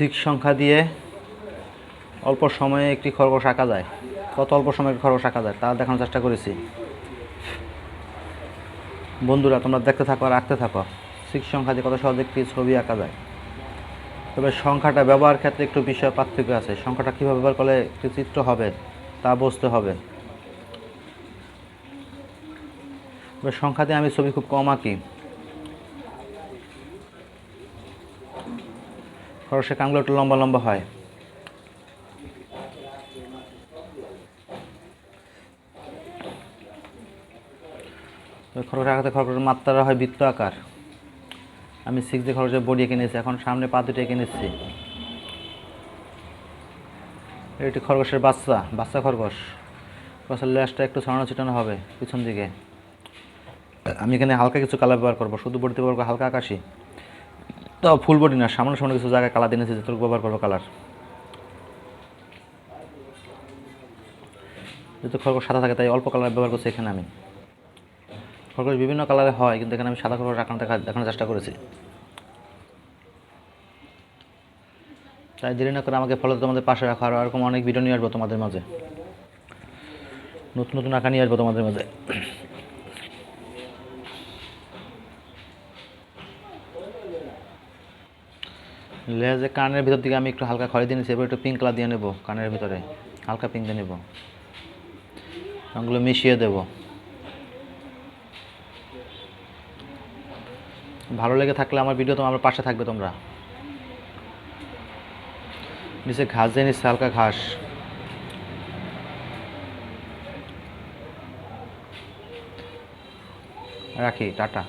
Six সংখ্যা দিয়ে অল্প সময়ে একটি খরগোশ আঁকা যায়। কত অল্প সময়ে খরগোশ আঁকা যায়, তা দেখানোর চেষ্টা করেছি। বন্ধুরা, তোমরা দেখতে থাকো আর আঁকতে থাকো। সিক্স সংখ্যা দিয়ে কত সহজে একটি ছবি আঁকা যায়। তবে সংখ্যাটা ব্যবহার ক্ষেত্রে একটু বিষয় পার্থক্য আছে। সংখ্যাটা কীভাবে ব্যবহার করলে একটি চিত্র হবে, তা বুঝতে হবে। তবে সংখ্যা দিয়ে আমি ছবি খুব কম আঁকি। খরচের কানগুলো একটু লম্বা লম্বা হয়। খরচ আঁকাতে খরচের মাত্রাটা হয় বৃত্ত আকার। আমি সিক্স দিয়ে খরচের বডি এঁকে নিয়েছি, এখন সামনে পা দুটো এঁকে নিচ্ছি। এটি খরগোশের বাচ্চা বাচ্চা খরগোশ। খরগোশের লেজটা একটু ছড়ানো ছিটানো হবে পিছন দিকে। আমি এখানে হালকা কিছু কালার ব্যবহার করব, শুধু বডিতে ব্যবহার করব হালকা আকাশি। তো ফুল বডি না, সামনে সামনে কিছু জায়গায় কালার দিনেছি যেটুকু ব্যবহার করব কালার যেহেতু খরগোশ সাদা থাকে, তাই অল্প কালার ব্যবহার করছি এখানে আমি। খরগোশ বিভিন্ন কালারে হয়, কিন্তু এখানে আমি সাদা খরগোশ আঁকানো দেখা দেখানোর চেষ্টা করেছি। তাই দেরি না করে আমাকে ফলো তোমাদের পাশে রাখো, আর এরকম অনেক ভিডিও নিয়ে আসব তোমাদের মাঝে। নতুন নতুন আঁকা নিয়ে আসব তোমাদের মাঝে। লেজে কানের ভিতর দিকে আমি একটু হালকা খড়ি দিয়ে নিচ্ছি, এবার একটু পিঙ্ক কালার দিয়ে নেব কানের ভিতরে। হালকা পিঙ্ক দিয়ে নেব। রঙগুলো মিশিয়ে দেব। ভালো লেগে থাকলে আমার ভিডিও তো আমার পাশে থাকবে তোমরা। নিচে ঘাস দিয়ে নিচ্ছে, হালকা ঘাস। রাখি, টাটা।